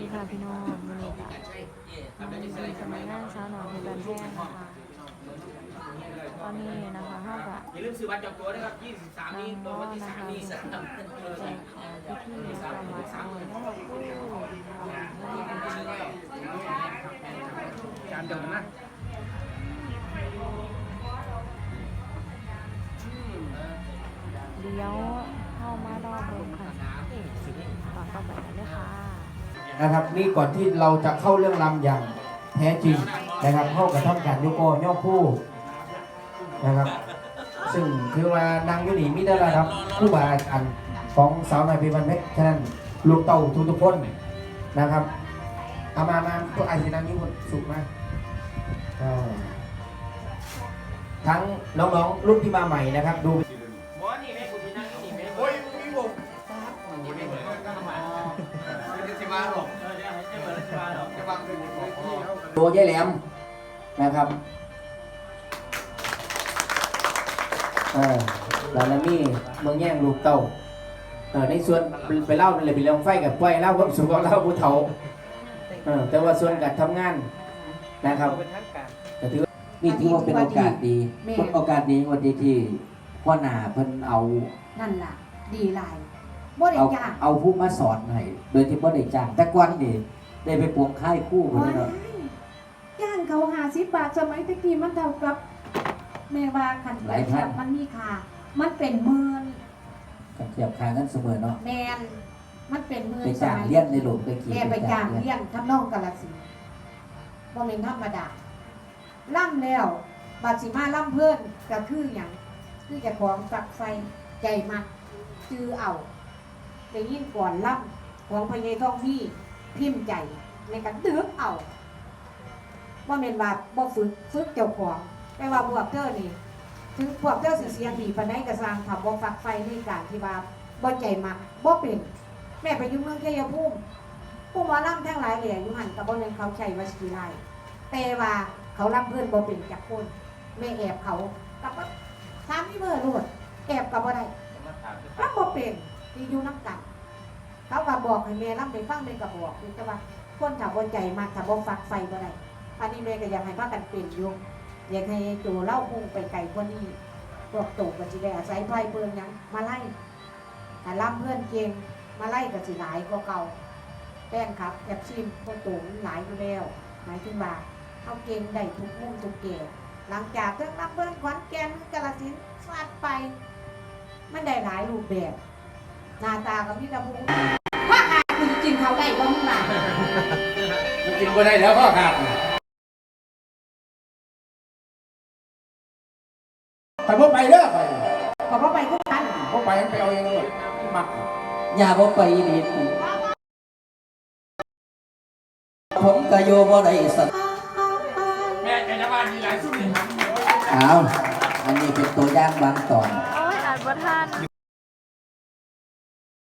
ดีค่ะพี่น้องวันนี้ค่ะวันนี้สมัยงานเช้าหน่อยในการแจ้งนะคะตอนนี้นะคะเท่ากับอย่าลืมซื้อบัตรจองตัวนะครับ23นี้ตรงวันที่3นี้แจกพิธีกรรมวัดเอาให้เราคู่วันนี้เป็นการเดินนะเดี๋ยวเข้ามารอบรมค่ะก่อนเข้าไปกันเลยค่ะ นะครับ นี่ก่อนที่เราจะเข้าเรื่องรำอย่างแท้จริงนะครับเข้ากับท่องการโยโกย่อคู่นะครับ ซึ่งคือว่านางยุนีมิได้ระดับผู้บาอาจารย์ของสาวนาพีวันเพชรฉะนั้นลูกเต่าทุกทุกคนนะครับเอามามาตัวไอซีนางนี้หมดสุกมากทั้งน้องๆรุ่นที่มาใหม่นะครับดู มาหรอกเออเดี๋ยวให้เจ้าเบิร์ดจะมาหรอกจะวางเป็นของพี่เขาโตัวยายแหลมนะครับเออแล้วนั่นนี่เมืองแย่งลูกเต้าเออในส่วนไปเล่าเลยไปเรื่องไฟกับไฟเล่าความสุขของเล่าผู้เฒ่าเออแต่ว่าส่วนการทำงานนะครับเป็นทางการก็ถือนี่ถือว่าเป็นโอกาสดีแม่โอกาสดีวันที่ที่พ่อหนาเพิ่นเอานั่นล่ะ ดีหลาย บ่ได้เอาจ้างเอาผู้มาสอนให้โดยที่บ่ได้จ้าง แต่ก่อนนี่ได้ไปปวงค่ายคู่เพิ่นว้ายเนาะจ้างเขาหาสิบบาทสมัยตะกี้มันเท่ากับแม่ว่าคันเทียบมันมีค่ามันเป็นหมื่นกับเทียบค่ากันเสมอเนาะแมนมันเป็นหมื่นไปสจ้างมัยเรียนในโรงตะกี้แม่ไปจ้างเลี้ยงทำนองกาลสินธุ์บ่เป็นธรรมดาล่ำแล้วบาดสิมาล่ำเพิ่นก็คือหยังคือเจะของฝักไฟใจมักจือเอา ได้ยินก่อนล่ำของพญายทองพี่พิมพ์ใจในการดึกเอาว่าเป็นว่าบ่ฝึกฝึกเจ้าของแต่ว่าพวกเจ้านี่ถึงพวกเจ้าสิเสียงดีปานใดก็สร้างถ้าบ่ฝักไฟในการที่ว่าบ่ใจมักบ่เป็นแม่ไปอยู่เมืองชัยภูมิผู้หมอลำทั้งหลายแหล่อยู่หันกับบ่แม่นเขาใช้วาสกีไลแต่ว่าเขาลำเพื่อนบ่เป็นจักคนแม่แอบเขากับว่าถามพี่เบอร์โลดแอบกับบ่ได้ลำบ่เป็น ที่อยู่น้ำกันเขาก็บอกให้แม่ลำไปฟังแม่ก็บอกอยู่แต่ว่าคนถ้าบ่ใจมากถ้าบ่ฟักไฟบ่ได้อันนี้แม่ก็อยากให้พากันเป็นอยู่อยากให้โจเล่าพุ่งไปไกลกว่านี้พวกโตก็สิได้อาศัยไฟเบิ่งยังมาไล่ถ้าลำเพื่อนเก่งมาไล่กับสิหลายกว่าเก่าแป้งครับแคปชิมพวกตูนหลายอยู่แล้วหมายถึงว่าเอาเก่งได้ทุกมุมทุกเกตหลังจากเครื่องรับเบิ้ลขวัญแกนกาลสินธุ์ฟาดไปมันได้หลายรูปแบบ หน้าตากับพี่ตะพูว่าขาดคือจริงเขาได้บ้างล่ะมันกินก็ได้แล้วก็ขาดแต่พวกไปเด้อไปขอพระไปทุกท่านพวกไปมันไปเอาเองเลยมักอย่าบ่ไปอีหลีผมก็โยบ่ได้สักแม่ใจจะบ้านมีหลายสุดเลยครับอ้าวอันนี้เป็นตัวอย่างบางตอน